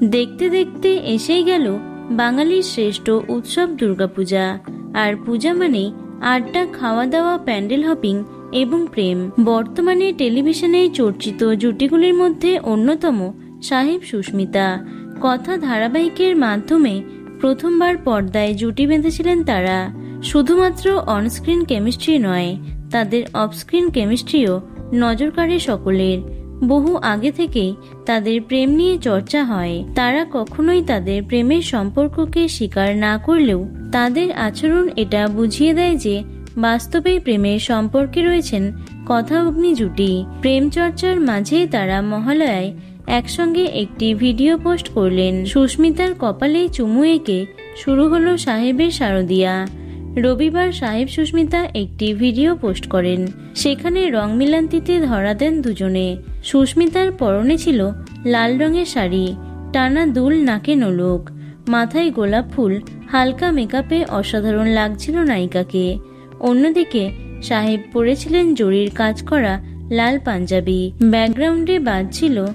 দেখতে দেখতে এসেই গেল বাঙালির শ্রেষ্ঠ উৎসব দুর্গাপূজা। আর পূজা মানেই আড্ডা খাওয়া দাওয়া প্যান্ডেল হপিং এবং প্রেম। বর্তমানে টেলিভিশনে চর্চিত জুটিগুলির মধ্যে অন্যতম সাহেব সুস্মিতা। কথা ধারাবাহিকের মাধ্যমে প্রথমবার পর্দায় জুটি বেঁধেছিলেন তারা। শুধুমাত্র অনস্ক্রিন কেমিস্ট্রি নয়, তাদের অফস্ক্রিন কেমিস্ট্রিও নজর কাড়ে সকলের। বহু আগে থেকেই তাদের প্রেম নিয়ে চর্চা হয়। তারা কখনোই তাদের প্রেমের সম্পর্ককে স্বীকার না করলেও তাদের আচরণ এটা বুঝিয়ে দেয় যে বাস্তবেই প্রেমের সম্পর্কে রয়েছেন কথা অগ্নি জুটি। প্রেম চর্চার মাঝেই তারা মহালয়ায় একসঙ্গে একটি ভিডিও পোস্ট করলেন। সুস্মিতার কপালে চুমু এঁকে শুরু হলো সাহেবের শারদিয়া। রবিবার সাহেব সুস্মিতা একটি ভিডিও পোস্ট করেন। সেখানে রং মিলান্তিতে ধরা দেন দুজনে। সুস্মিতার পরনে ছিল লাল রঙের শাড়ি, টানা দুল নাকে নলুক, মাথায় গোলাপ ফুল, হালকা মেকআপে অসাধারণ লাগছিল নায়িকাকে। অন্যদিকে সাহেব পরেছিলেন জরির কাজ করা লাল পাঞ্জাবি। ব্যাকগ্রাউন্ডে বাজছিল,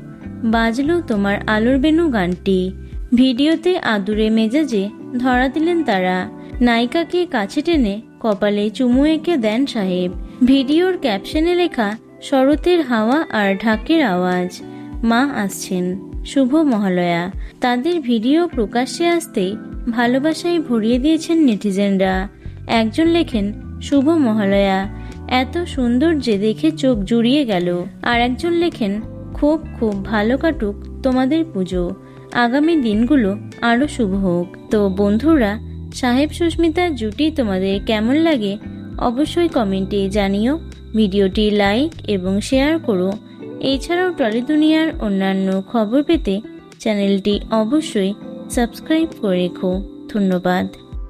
বাজলো তোমার আলোর বেনু গানটি। ভিডিওতে আদুরে মেজাজে ধরা দিলেন তারা। নায়িকাকে কাছে টেনে কপালে চুমু এঁকে দেন সাহেব। ভিডিওর ক্যাপশনে লেখা, শরতের হাওয়া আর ঢাকের আওয়াজ। মা আসছেন। শুভ মহালয়া। তাদের ভিডিও প্রকাশ্যে আসতেই ভালোবাসায় ভরিয়ে দিয়েছেন নেটিজেনরা। একজন লেখেন, শুভ মহালয়া। এত সুন্দর যে দেখে চোখ জুড়িয়ে গেল। আর একজন লেখেন, খুব খুব ভালো কাটুক তোমাদের পুজো। আগামী দিনগুলো আরও শুভ হোক। তো বন্ধুরা সাহেব সুস্মিতার জুটি তোমাদের কেমন লাগে অবশ্যই কমেন্টে জানিও। ভিডিওটি লাইক এবং শেয়ার করো। এছাড়াও টলি দুনিয়ার অন্যান্য খবর পেতে চ্যানেলটি অবশ্যই সাবস্ক্রাইব করে রেখো। ধন্যবাদ।